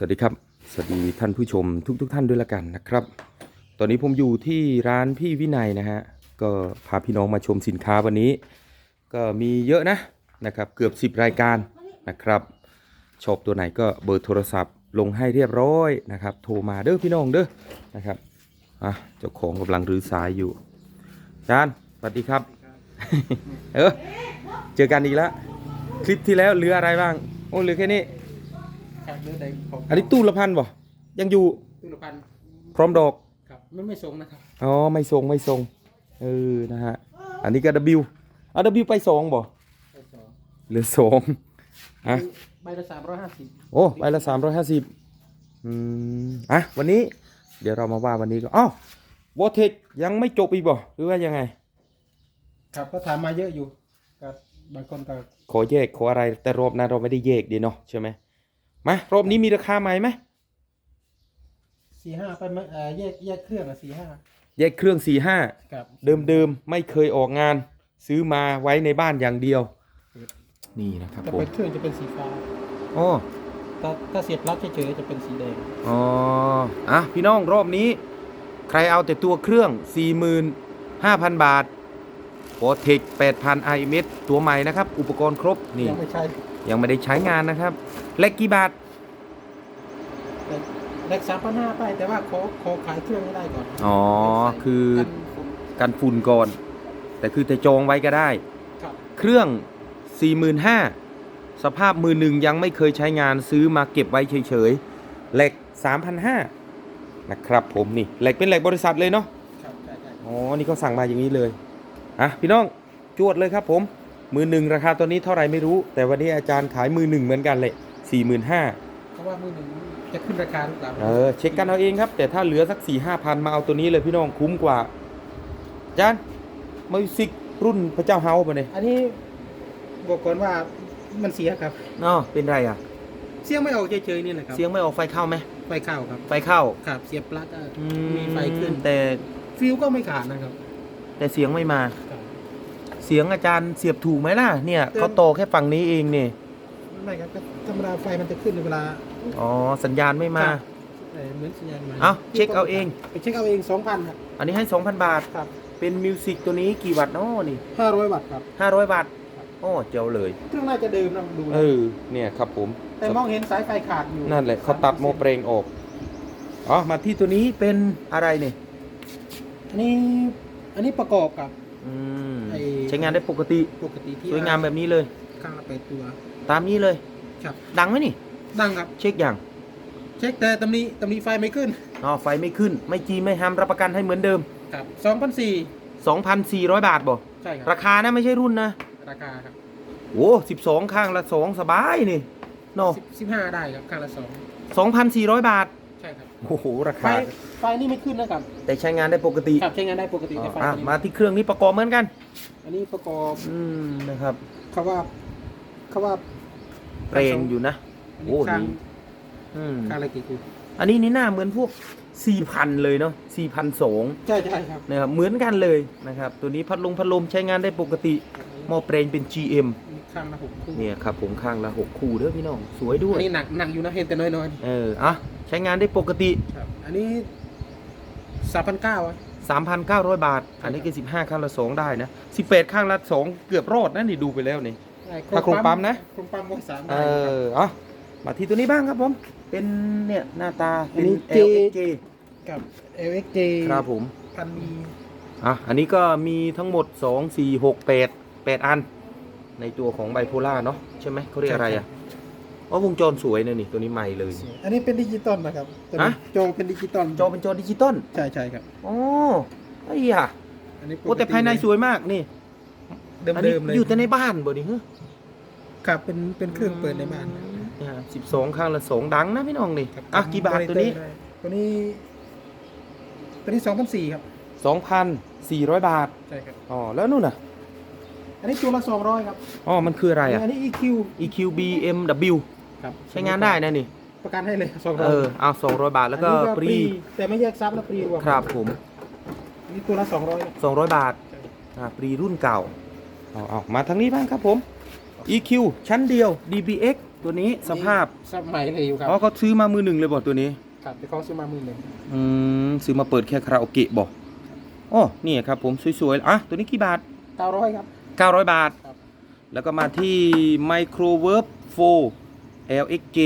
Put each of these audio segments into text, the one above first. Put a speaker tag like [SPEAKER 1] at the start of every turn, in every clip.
[SPEAKER 1] สวัสดีครับ สวัสดีท่านผู้ชมทุกๆทท่านด้วยละกันนะครับ ตอนนี้ผมอยู่ที่ร้านพี่วินัยนะฮะ ก็พาพี่น้องมาชมสินค้าวันนี้ ก็มีเยอะนะนะครับเกือบ 10 รายการนะครับชอบตัวไหนก็เบอร์โทรศัพท์ลงให้เรียบร้อยนะครับ โทรมาเด้อพี่น้องเด้อนะครับอะเจ้าของกำลังรื้อสายอยู่จานสวัสดีครับ เออเจอกันอีกแล้วคลิปที่แล้วเหลืออะไรบ้าง โอ้เหลือแค่นี้
[SPEAKER 2] ครับเลือดแดงของ
[SPEAKER 1] อันนี้ตู้ละพันบ่ยังอยู่
[SPEAKER 2] ตุลพันธ์
[SPEAKER 1] พร้อมดอก
[SPEAKER 2] ครับไม่ไม่ส่งนะครับ
[SPEAKER 1] อ๋อไม่ทรงไม่ทรงเออนะฮะอันนี้ก็ W เอา W ไปสองบ่
[SPEAKER 2] ไปสอง
[SPEAKER 1] เหลือสองอะ
[SPEAKER 2] ใบละสามร้อยห้าสิบ
[SPEAKER 1] โอ้ใบละสามร้อยห้าสิบอืมอะวันนี้เดี๋ยวเรามาว่าวันนี้ก็อ้าววอเทคยังไม่จบอีกบ่หรือว่ายังไง
[SPEAKER 2] ครับก็ถามมาเยอะอยู่ก็บางคนก็
[SPEAKER 1] ขอแยกขออะไรแต่รอบหนั้นเราไม่ได้แยกดีเนาะใช่ไหม มารอบนี้มีราคาใหม่ไหม
[SPEAKER 2] สี่ห้าไปไหมเอ่อแยกแยกเครื่องอะสี่ห้า
[SPEAKER 1] แยกเครื่องสี่ห้า
[SPEAKER 2] ครับ
[SPEAKER 1] เดิมๆไม่เคยออกงาน ซื้อมาไว้ในบ้านอย่างเดียว นี่นะครับ
[SPEAKER 2] จะ
[SPEAKER 1] ผม
[SPEAKER 2] เป็นเครื่องจะเป็นสีฟ้า
[SPEAKER 1] อ๋อ
[SPEAKER 2] ถ้าถ้าเสียบปลั๊กเฉยๆจะเป็นสีแดง
[SPEAKER 1] อ๋ออะพี่น้องรอบนี้ ใครเอาแต่ตัวเครื่อง 45,000 บาท โปรเทค8,000 IMS ตัวใหม่นะครับ อุปกรณ์ครบนี่
[SPEAKER 2] ยังไม่ใช่
[SPEAKER 1] ยังไม่ได้ใช้งานนะครับเล็กกี่บาท
[SPEAKER 2] แรกสามพันห้าไป แต่ว่าขอขอขายเครื่องให้ได้ก่อน
[SPEAKER 1] อ๋อคือ
[SPEAKER 2] กันฝุ่น
[SPEAKER 1] กันฝุ่นก่อน แต่คือแต่จองไว้ก็ได้
[SPEAKER 2] ครับ
[SPEAKER 1] เครื่อง 45,000 สภาพมือหนึ่งยังไม่เคยใช้งานซื้อมาเก็บไว้เฉยๆเหล็ก 3,500นะครับผมนี่เหล็กเป็นเหล็กบริษัทเลยเนาะ
[SPEAKER 2] ครับใช่ใช่
[SPEAKER 1] อ๋อนี่เขาสั่งมาอย่างนี้เลย อะพี่น้องจวดเลยครับผมมือหนึ่งราคาตัวนี้เท่าไหร่ไม่รู้ แต่วันนี้อาจารย์ขายมือหนึ่งเหมือนกันเลยสี่หมื่นห้า
[SPEAKER 2] เพราะว่ามือหนึ่งจะขึ้นราคาหรือเปล่า
[SPEAKER 1] เออเช็คกันเอาเองครับ แต่ถ้าเหลือสักสี่ห้าพันมาเอาตัวนี้เลยพี่น้องคุ้มกว่าอาจารย์มิวสิกรุ่นพระเจ้าเฮาส์ป่ะเนี่ย
[SPEAKER 2] อันนี้บอกก่อนว่ามันเสียครับ
[SPEAKER 1] อ๋อเป็นไรอะ
[SPEAKER 2] เสียงไม่ออกเฉยๆนี่แหละครับ
[SPEAKER 1] เสียงไม่ออกไฟเข้าไหม
[SPEAKER 2] ไฟเข้าครับ
[SPEAKER 1] ไฟเข้า
[SPEAKER 2] ครับ เสียบปลั๊กอะ
[SPEAKER 1] อื
[SPEAKER 2] มีไฟขึ้น
[SPEAKER 1] แต่
[SPEAKER 2] ฟิวก็ไม่ขาดนะครับ
[SPEAKER 1] แต่เสียงไม่มา
[SPEAKER 2] ครับ
[SPEAKER 1] เสียงอาจารย์เสียบถูกไหมล่ะเนี่ยเขาโตแค่ฝั่งนี้เองเนี่ย
[SPEAKER 2] ไม่ครับก็ธรรมดาไฟมันจะขึ้นในเวลา
[SPEAKER 1] อ๋อสัญญาณไม่มา
[SPEAKER 2] ครับเอ่อเหมือนสัญญาณมา
[SPEAKER 1] เอ้าเช็คเอาเอง
[SPEAKER 2] ไปเช็คเอาเองสองพันครับ
[SPEAKER 1] อันนี้ให้ 2,000 บาท
[SPEAKER 2] ครับ
[SPEAKER 1] เป็นมิวสิกตัวนี้กี่วัตต์เนาะนี่
[SPEAKER 2] ห้าร้อยวัตต์ครับ
[SPEAKER 1] 500วัตต์โอ้เจ๋วเลย
[SPEAKER 2] เครื่องน่าจะเดิมนะดูนะ
[SPEAKER 1] เออเนี่ยครับผม
[SPEAKER 2] แต่มองเห็นสายไฟขาดอยู่
[SPEAKER 1] นั่นแหละเขาตัดโมเปรงออกอ๋อมาที่ตัวนี้เป็นอะไรเนี่ย
[SPEAKER 2] อันนี้ อันนี้ประกอบกับ
[SPEAKER 1] อืม
[SPEAKER 2] ไอ้
[SPEAKER 1] ใช้งานได้ปกติ
[SPEAKER 2] ปกติที่
[SPEAKER 1] สวยงามแบบนี้เลย
[SPEAKER 2] ข้างละแปดตัว
[SPEAKER 1] ตามนี้เลย
[SPEAKER 2] ครับ
[SPEAKER 1] ดังไหมนี่
[SPEAKER 2] ดังครับ
[SPEAKER 1] เช็คอย่าง
[SPEAKER 2] เช็คแต่ตำหนี้ตำหนี้ไฟไม่ขึ้น
[SPEAKER 1] อ๋อไฟไม่ขึ้น ไม่จีไม่ห้ามรับประกันให้เหมือนเดิม
[SPEAKER 2] ครับสองพันสี่
[SPEAKER 1] 2,400บาทบ่
[SPEAKER 2] ใช่ครับ
[SPEAKER 1] ราคานะไม่ใช่รุ่นนะ
[SPEAKER 2] ราคาครับ
[SPEAKER 1] โอ้12ข้างละ2สบายนี่เนาะ
[SPEAKER 2] สิบห้าได้ครับข้างละสอง
[SPEAKER 1] 2,400บาท
[SPEAKER 2] ใช่ครับ
[SPEAKER 1] โอ้โหรา
[SPEAKER 2] ไฟ
[SPEAKER 1] คา
[SPEAKER 2] ไฟนี่ไม่ขึ้นนะครับ
[SPEAKER 1] แต่ใช้งานได้ปกติ
[SPEAKER 2] ครับใช้งานได้ปกติ
[SPEAKER 1] อ๋อ
[SPEAKER 2] แต่ไฟ
[SPEAKER 1] อะ
[SPEAKER 2] ตัวนี้
[SPEAKER 1] มาที่เครื่องนี้ประกอบเหมือนกัน
[SPEAKER 2] อันนี้ประกอบ
[SPEAKER 1] อืมนะครับ
[SPEAKER 2] เขาว่าเขาว่า
[SPEAKER 1] เปรงอยู่นะ
[SPEAKER 2] อัน
[SPEAKER 1] โอ้
[SPEAKER 2] นี้ข้าง
[SPEAKER 1] นี่ อืม
[SPEAKER 2] ข้างอะไรกี่คือ
[SPEAKER 1] อันนี้นี่หน้าเหมือนพวก 4,000 เลยเนาะ4,200
[SPEAKER 2] ใช่ใช่ครับ
[SPEAKER 1] นะครับเหมือนกันเลยนะครับ ตัวนี้พัดลมพัดลมใช้งานได้ปกติหม้อเปลงเป็น GM
[SPEAKER 2] อันนี้ ข้างละหกคู่
[SPEAKER 1] เนี่ยครับผมข้างละ6คู่เด้อพี่น้องสวยด้ว
[SPEAKER 2] อั
[SPEAKER 1] ย
[SPEAKER 2] นนี้หนักหนักอยู่นะเห็นแต่น้อย
[SPEAKER 1] เอออะใช้งานได้ปกติ
[SPEAKER 2] ๆครับอันนี้สามพันเก้าอะ
[SPEAKER 1] 3,900 บาท อันนี้คือ15 ข้างละ 2 ได้นะ 18 ข้างละ 2 เกือบรอดนะนี่ดูไปแล้วนี่ ถ้าโครงปั๊มนะ
[SPEAKER 2] โครงปั๊มก็สาม
[SPEAKER 1] เอ
[SPEAKER 2] ได้ครับ
[SPEAKER 1] ออะมาที่ตัวนี้บ้างครับผม เป็นเนี่ยหน้าตา เป็น
[SPEAKER 2] อันนี้
[SPEAKER 1] LXJ
[SPEAKER 2] กับ LXJ
[SPEAKER 1] ครับผม
[SPEAKER 2] พันมี
[SPEAKER 1] อะอันนี้ก็มีทั้งหมด 2 4 6 8 8 อัน ในตัวของไบโพล่าเนาะใช่ไหมเขาเรียกอะไรอะอ๋อวงจรสวยนะนี่ตัวนี้ใหม่เลย
[SPEAKER 2] อันนี้เป็นดิจิตอลนะครับตัวนี้
[SPEAKER 1] ฮะ
[SPEAKER 2] จอเป็นดิจิตอล
[SPEAKER 1] จอเป็นจอดิจิตอล
[SPEAKER 2] ใช่ใช่ครับ
[SPEAKER 1] อ๋อไอ้ยะ
[SPEAKER 2] อันนี้ปก
[SPEAKER 1] โอ้แต่ภายในสวยมากนี่
[SPEAKER 2] เดิม
[SPEAKER 1] อันนี้
[SPEAKER 2] เดิมเลย
[SPEAKER 1] อยู่แต่ในบ้านบ่นี่ฮะ
[SPEAKER 2] ครับเป็นเป็นเครื่องเปิดในบ้าน
[SPEAKER 1] เนี่ยสิบสองข้างละสองดังนะพี่น้องนี่
[SPEAKER 2] ครับ
[SPEAKER 1] อะกี่บาทตัวนี้
[SPEAKER 2] ตัวนี้ ตัวนี้สองพันสี่ครับ
[SPEAKER 1] สองพันสี่ร้อยบาท
[SPEAKER 2] ใช่ครับ
[SPEAKER 1] อ๋อแล้วนู่นน่ะ
[SPEAKER 2] อันนี้ตัวละสองร้อยครับ
[SPEAKER 1] อ๋อมันคืออะไรอะ
[SPEAKER 2] อันนี้ EQ
[SPEAKER 1] EQ BMW
[SPEAKER 2] ครับ
[SPEAKER 1] ใช้งานได้นะนี่
[SPEAKER 2] ประกันให้เลยสองร้อย
[SPEAKER 1] เออเอาสองร้อยบาทแล้วก็ฟรี
[SPEAKER 2] แต่ไม่แยกซับนะฟรีรวม
[SPEAKER 1] ครับผม
[SPEAKER 2] อันนี่ตัวละสองร้อย
[SPEAKER 1] สองร้อยบาทอ่าฟรีรุ่นเก่าเอาเอามาทางนี้บ้างครับผม EQ ชั้นเดียว DBX ตัวนี้สภาพ
[SPEAKER 2] สมัยเลยอยู่ครับ
[SPEAKER 1] อ๋อเขาซื้อมามือหนึ่งเลยบอกตัวนี้
[SPEAKER 2] ครับแต่เขาซื้อมามือหนึ่ง
[SPEAKER 1] อืมซื้อมาเปิดแค่คาราโอเกะบอกอ๋อนี่ครับผมสวยๆอะตัวนี้กี่บาท
[SPEAKER 2] เก้าร้อยครับ
[SPEAKER 1] 900 บาท
[SPEAKER 2] ครับ
[SPEAKER 1] แล้วก็มาที่ Microverb 4 LXG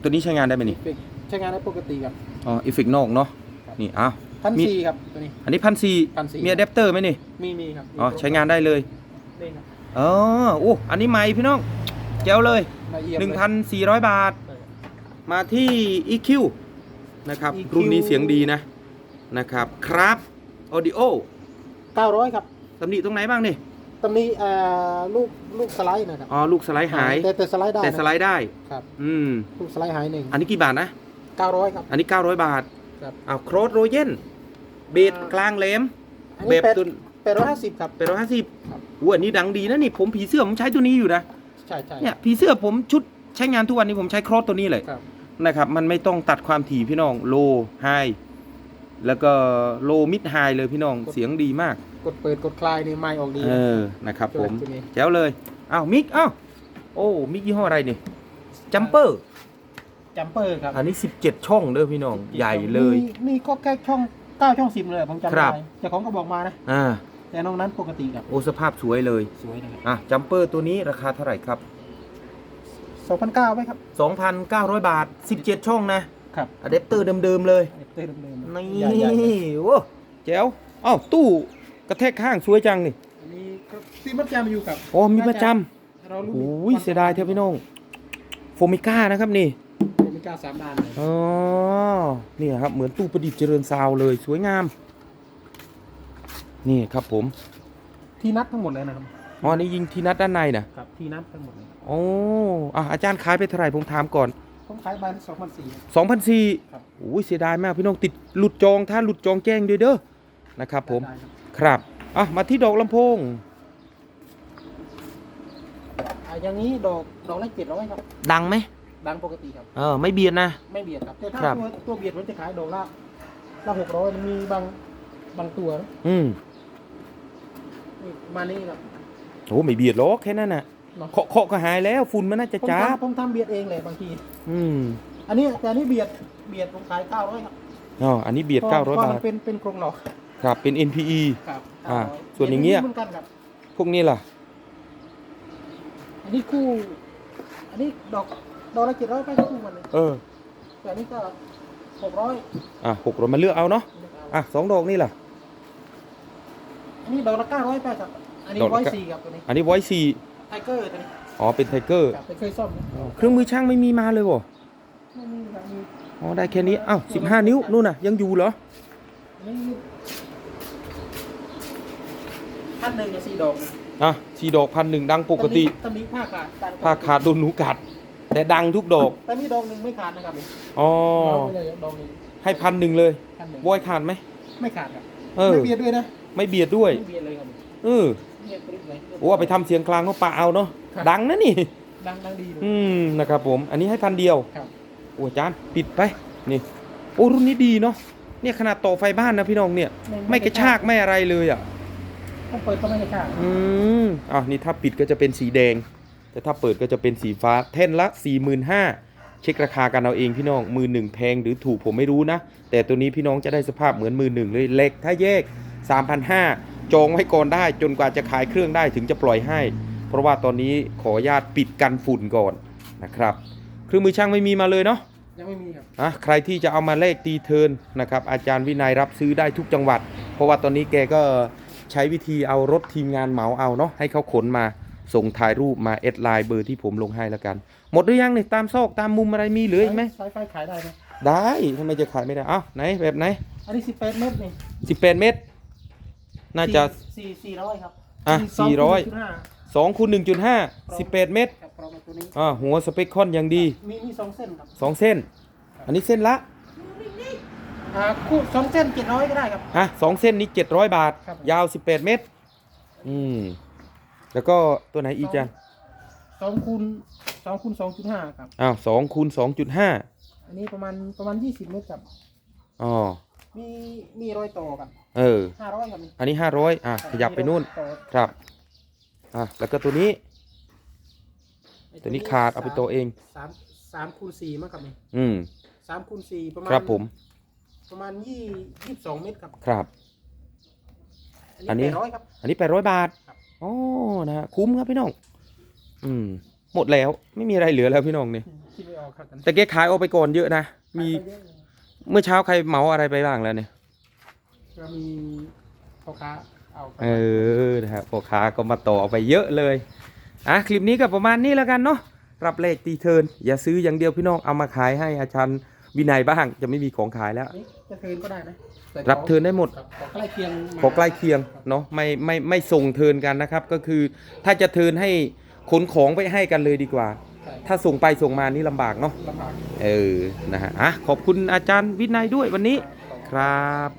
[SPEAKER 1] ตัวนี้ใช้งานได้ไหมนี่
[SPEAKER 2] เฟกใช้งานได้ปกติครับ
[SPEAKER 1] อ๋อเอฟเฟกนอกเนาะ
[SPEAKER 2] ครับ
[SPEAKER 1] นี่อ้าว
[SPEAKER 2] พัน
[SPEAKER 1] มี
[SPEAKER 2] สี่ครับ ตัวนี้
[SPEAKER 1] อันนี้พันสี่
[SPEAKER 2] 1,400
[SPEAKER 1] มีอะแดปเตอร์ไหมนี่
[SPEAKER 2] มีมีครับ
[SPEAKER 1] อ๋อ ใช้งานได้เลย
[SPEAKER 2] นี่ครับ
[SPEAKER 1] อ๋อโอ้อันนี้ใหม่พี่น้องแจ๋วเลย
[SPEAKER 2] ละเอียดเลย
[SPEAKER 1] 1,400 บาทมาที่ EQ นะครับ
[SPEAKER 2] EQ
[SPEAKER 1] รุ่นนี้เสียงดีนะ นะครับ ครับออดิโอ
[SPEAKER 2] เก้าร้อยครับ
[SPEAKER 1] ตำหนิตรงไหนบ้างนี่
[SPEAKER 2] ตรงนี้เอ่อลูกลูกสไลด์นะครับ
[SPEAKER 1] อ๋อลูกสไลด์หาย
[SPEAKER 2] แต่แต่สไลด์ได้
[SPEAKER 1] แต่สไล
[SPEAKER 2] ด์
[SPEAKER 1] ด์ได้
[SPEAKER 2] ครับ
[SPEAKER 1] อืม
[SPEAKER 2] ลูกสไลด์หายหนึ่ง
[SPEAKER 1] อันนี้กี่บาทนะ
[SPEAKER 2] เก้าร้อยครับ
[SPEAKER 1] อันนี้ 900 บาท
[SPEAKER 2] ครับ
[SPEAKER 1] อ้าวโครสโรเยนเบส
[SPEAKER 2] อ่า
[SPEAKER 1] กลางแหลม
[SPEAKER 2] อัน
[SPEAKER 1] แบ
[SPEAKER 2] นี้
[SPEAKER 1] บ
[SPEAKER 2] แปด
[SPEAKER 1] ตุน
[SPEAKER 2] แปดร้อยห้าสิบครับ
[SPEAKER 1] แปดร้อยห้าสิบ
[SPEAKER 2] ครับ
[SPEAKER 1] อู้อันนี้ดังดีนะนี่ผมผีเสื้อผมใช้ตัวนี้อยู่นะ
[SPEAKER 2] ใช่ใช่
[SPEAKER 1] เนี่ยผีเสื้อผมชุดใช้งานทุกวันนี้ผมใช้โครสตัวนี้เลย
[SPEAKER 2] ครับ
[SPEAKER 1] นะครับมันไม่ต้องตัดความถี่พี่น้องโลไฮ แล้วก็โลมิดไฮเลยพี่น้องเสียงดีมาก
[SPEAKER 2] กดเปิดกดคลายนี่ไม่ออกดี
[SPEAKER 1] เออนะครับผม
[SPEAKER 2] ตัวนี้
[SPEAKER 1] แจ๋วเลยอ้าวมิกอ้าวโอ้มิกยี่ห้ออะไรนี่จัมเปอร์
[SPEAKER 2] จัมเปอร์ครับ
[SPEAKER 1] อันนี้ 17 ช่องเด้อพี่น้องใหญ่เลย
[SPEAKER 2] นี่นี่ก็แค่ช่องเก้าช่องสิบเลยผมจำ
[SPEAKER 1] ครั
[SPEAKER 2] ได้
[SPEAKER 1] บ
[SPEAKER 2] เจ้าของก็บอกมานะ
[SPEAKER 1] อ่า
[SPEAKER 2] แต่นอกนั้นปกติครับ
[SPEAKER 1] โอ้สภาพสวยเลย
[SPEAKER 2] สวยนะครับ
[SPEAKER 1] อะจัมเปอร์ตัวนี้ราคาเท่าไหร่ครับ
[SPEAKER 2] สองพันเก้าไหมครับ
[SPEAKER 1] 2,900 บาท 17 ช่องนะครับ อะแดปเตอร์เดิมๆเลย
[SPEAKER 2] เติมเดิมๆ
[SPEAKER 1] นี่
[SPEAKER 2] ใหญ่ใหญ่เลย
[SPEAKER 1] โอ้แจ๋วอ้าวตู้กระแทกข้างสวยจังนี่
[SPEAKER 2] อันนี้ก็ซีมัดจำอยู่กับ
[SPEAKER 1] โอ้มีประจ
[SPEAKER 2] เราำรู้
[SPEAKER 1] โอ้ยเสียดายเทพี่น้องโฟมิก้านะครับนี่
[SPEAKER 2] โอเมก้าสามด้านเลย
[SPEAKER 1] อ๋อเนี่ยครับ เหมือนตู้ประดิษฐ์เจริญซาวด์เลยสวยงาม นี่ครับผม
[SPEAKER 2] ที่นัดทั้งหมดเลยนะครับ
[SPEAKER 1] อ๋อนี่ยิงที่นัดด้านในนะ ครับ
[SPEAKER 2] ที่นัดทั้งหมดเลย
[SPEAKER 1] โอ้อะอาจารย์ขายไปเท่าไหร่ผมถามก่อน
[SPEAKER 2] ต้องขายบานสองพันสี่
[SPEAKER 1] 2,400
[SPEAKER 2] ครับ
[SPEAKER 1] โอ้ยเสียดายมากพี่น้องติดหลุดจองถ้าหลุดจองแจ้งด้วยเด้อนะครับผมครับอะมาที่ดอกลำโพง
[SPEAKER 2] อ่าอย่างนี้ดอกดอกละเจ็ดร้อยครับ
[SPEAKER 1] ดังไหม
[SPEAKER 2] ดังปกติครับ
[SPEAKER 1] เออไม่เบียดนะ
[SPEAKER 2] ไม่เบียดครับ แต่ถ้า
[SPEAKER 1] ครับ
[SPEAKER 2] ตัวตัวเบียดมันจะขายดอกละละหกร้อยมันมีบางบางตัวนะ
[SPEAKER 1] อืม
[SPEAKER 2] นี่มานี่ครับ
[SPEAKER 1] โอ้ไม่เบียดหรอกแค่นั้นน่ะ
[SPEAKER 2] เนาะ
[SPEAKER 1] เคาะเคาะก็หายแล้วฝุ่นมันน่าจะ
[SPEAKER 2] ผม
[SPEAKER 1] จ้าบ
[SPEAKER 2] ทำผมทำเบียดเองเลยบางที
[SPEAKER 1] อืม
[SPEAKER 2] อันนี้แต่อันนี้เบียดเบียดผมขายเก้าร้อยครับ
[SPEAKER 1] อ๋ออันนี้เบียด
[SPEAKER 2] พะ
[SPEAKER 1] 900
[SPEAKER 2] พะ
[SPEAKER 1] บา
[SPEAKER 2] มั
[SPEAKER 1] ท
[SPEAKER 2] นเป็นเป็นโครงหลอก
[SPEAKER 1] ครับเป็น NPE
[SPEAKER 2] ครับ
[SPEAKER 1] อ่า
[SPEAKER 2] 900
[SPEAKER 1] ส่วนอย่างเงี้ย
[SPEAKER 2] เหมือนกันครับ
[SPEAKER 1] พวกนี้ล่ะ
[SPEAKER 2] อันนี้คู่ อันนี้ดอกดอกละเจ็ดร้อยไปคู่มันเลย
[SPEAKER 1] เออ
[SPEAKER 2] แต่อันนี้ก็หกร้อย
[SPEAKER 1] อะหกร้อยมาเลือกเอาเนาะอะสองดอกนี่ล่ะ
[SPEAKER 2] อันนี้ดอกละเก้าร้อยไปครับอันนี้
[SPEAKER 1] ดอกละ
[SPEAKER 2] ร้อย
[SPEAKER 1] เก้า
[SPEAKER 2] สี่ครับตัวนี้
[SPEAKER 1] อันนี้ไว้สี่
[SPEAKER 2] ไทเกอร์ตัวนี้
[SPEAKER 1] อ๋อเป็นไทเกอร์
[SPEAKER 2] ครับไปเคยซ่อมนะ
[SPEAKER 1] เครื่องมือช่างไม่มีมาเลยบ่
[SPEAKER 2] ไม่มีครับมี
[SPEAKER 1] อ๋อได้แค่นี้อ้าวสิบห้านิ้วนู่นน่ะยังอยู่เหรอ
[SPEAKER 2] อันนี้พันหนึ่งกับสี่ดอกนะ
[SPEAKER 1] อะสี่ดอกพันหนึ่งดังปกติ
[SPEAKER 2] ตอนนี้ผ้าขาดตัด
[SPEAKER 1] ผ้าขาดโดนหนูกัด แต่ดังทุกดอก
[SPEAKER 2] แต่นี่ดอกหนึ่งไม่ขาดนะครับ
[SPEAKER 1] อ๋อ
[SPEAKER 2] เอาไปเลยดอกหนึ่ง
[SPEAKER 1] ให้พันหนึ่งเลย
[SPEAKER 2] พันหนึ่ง
[SPEAKER 1] บอยขาดไหม
[SPEAKER 2] ไม่ขาดครับ
[SPEAKER 1] เออ
[SPEAKER 2] ไม่เบียดด้วยนะ
[SPEAKER 1] ไม่เบียดด้วย
[SPEAKER 2] ไม่เบียดเลยครับ
[SPEAKER 1] เออ
[SPEAKER 2] เบียดปริ๊บเลย
[SPEAKER 1] โอ้เอาไปทำเสียงกลางก็ปะเอาเนาะดังนะนี่
[SPEAKER 2] ดังดังดีเลย
[SPEAKER 1] อืมนะครับผม อันนี้ให้พันเดียว
[SPEAKER 2] ครับ
[SPEAKER 1] โอ้อาจารย์ปิดไป นี่ โอ้รุ่นนี้ดีเนาะ เนี่ยขนาดต่อไฟบ้านนะพี่น้องเนี่ย ไม่กระชากไม่อะไรเลยอะ
[SPEAKER 2] ต้องเปิดก็ไม่กระชาก
[SPEAKER 1] อืมอะนี่ถ้าปิดก็จะเป็นสีแดง แต่ถ้าเปิดก็จะเป็นสีฟ้า แท่นละ 45,000เช็คราคากันเอาเองพี่น้อง มือหนึ่งแพงหรือถูกผมไม่รู้นะ แต่ตัวนี้พี่น้องจะได้สภาพเหมือนมือหนึ่งเลยเล็กถ้าแยก 3,500 จองไว้ก่อนได้จนกว่าจะขายเครื่องได้ถึงจะปล่อยให้ เพราะว่าตอนนี้ขออนุญาตปิดกันฝุ่นก่อนนะครับ เครื่องมือช่างไม่มีมาเลยเนาะ
[SPEAKER 2] ยังไม่มีครับ
[SPEAKER 1] อะใครที่จะเอามาเลขตีเทิร์นนะครับ อาจารย์วินัยรับซื้อได้ทุกจังหวัด เพราะว่าตอนนี้แกก็ใช้วิธีเอารถทีมงานเหมาเอาเนาะให้เขาขนมาส่งถ่ายรูปมาเอดไลน์เบอร์ที่ผมลงให้แล้วกัน หมดหรือยังเนี่ยตามซอกตามมุมอะไรมีเหลืออีกไหม
[SPEAKER 2] สายไฟขายได้ไหม
[SPEAKER 1] ได้ทำไมจะขายไม่ได้อ้าวไหนแบบไหน
[SPEAKER 2] อันนี้สิบแปดเมตรนี่
[SPEAKER 1] 18 เมตร น่าจะ
[SPEAKER 2] สี่สี่ร้อยครับ
[SPEAKER 1] อะ
[SPEAKER 2] สง
[SPEAKER 1] 400
[SPEAKER 2] จุดห้า
[SPEAKER 1] 2คูณ1.5 18เมตร
[SPEAKER 2] ครับพร้อมกับตัวนี้
[SPEAKER 1] อ่าหัวสเปคคอนอย่างดี
[SPEAKER 2] มีมีสองเส้นครับ
[SPEAKER 1] 2เส้น อันนี้เส้นละ
[SPEAKER 2] อ่าคู่สองเส้นเจ็ดร้อยก็ได้ครับ
[SPEAKER 1] อะสองเส้นนี้700บาท
[SPEAKER 2] ครับ
[SPEAKER 1] ยาว18เมตร อืม แล้วก็ตัวไหนอีกจัน
[SPEAKER 2] สองคูณสองคูณสองจุดห้าครับ
[SPEAKER 1] อ้าวสองคูณสองจุดห้า
[SPEAKER 2] อันนี้ประมาณประมาณยี่สิบเมตรครับ
[SPEAKER 1] อ๋อ
[SPEAKER 2] มีมีรอยต่อครับ
[SPEAKER 1] เออ
[SPEAKER 2] ห้าร้อยครับ
[SPEAKER 1] อันนี้ห้าร้อยอะขยับไปนู่น
[SPEAKER 2] มีรอยต่อ
[SPEAKER 1] ครับ อะแล้วก็ตัวนี้
[SPEAKER 2] อ
[SPEAKER 1] ตัวนี้ขาดเอาไปโตะเอง
[SPEAKER 2] สามสามคูณสี่มั้งครับนี่
[SPEAKER 1] อืม
[SPEAKER 2] สามคูณสี่ประมาณ
[SPEAKER 1] ครับผม
[SPEAKER 2] ประมาณยี่ยี่สิบสองเมตรครับ
[SPEAKER 1] ครับ อั
[SPEAKER 2] อั
[SPEAKER 1] น
[SPEAKER 2] น
[SPEAKER 1] นี้
[SPEAKER 2] นี้แปดร้อยครับ
[SPEAKER 1] อันนี้แปดร้อยบาท
[SPEAKER 2] ครับ
[SPEAKER 1] อ๋อนะฮะคุ้มครับพี่น้อง อืม หมดแล้วไม่มีอะไรเหลือแล้วพี่น้องนี่
[SPEAKER 2] คิดไม่ออกครับกัน
[SPEAKER 1] แต่แกขายออกไปก่อนเยอะนะมี
[SPEAKER 2] ขายไป เยอะเลย
[SPEAKER 1] เมื่อเช้าใครเหมาอะไรไปบ้างแล้วเนี่ย
[SPEAKER 2] ก็มีพ่อค้าเอาไป
[SPEAKER 1] เออนะฮะพ่อค้าก็มาต่อเอาไปเยอะเลย อะ คลิปนี้ก็ประมาณนี้แล้วกันเนาะรับเลขตีเทิร์นอย่าซื้ออย่างเดียวพี่น้องเอามาขายให้อาจารย์วินัยบ้าง จะไม่มีของขายแล้ว
[SPEAKER 2] นี่จะเทิร์นก็ได้นะแต่
[SPEAKER 1] รับเทิร์นได้หมด
[SPEAKER 2] ครับขอใกล้เคียงมา
[SPEAKER 1] ขอใกล้เคียงเนาะไม่ไม่ไม่ส่งเทิร์นกันนะครับ ก็คือถ้าจะเทิร์นให้ขนของไปให้กันเลยดีกว่า
[SPEAKER 2] ใช่
[SPEAKER 1] ถ้าส่งไปส่งมานี่ลำบากเนาะ
[SPEAKER 2] ลำบาก
[SPEAKER 1] เออนะฮะอะขอบคุณอาจารย์วินัยด้วยวันนี้
[SPEAKER 2] ครับ
[SPEAKER 1] ครับ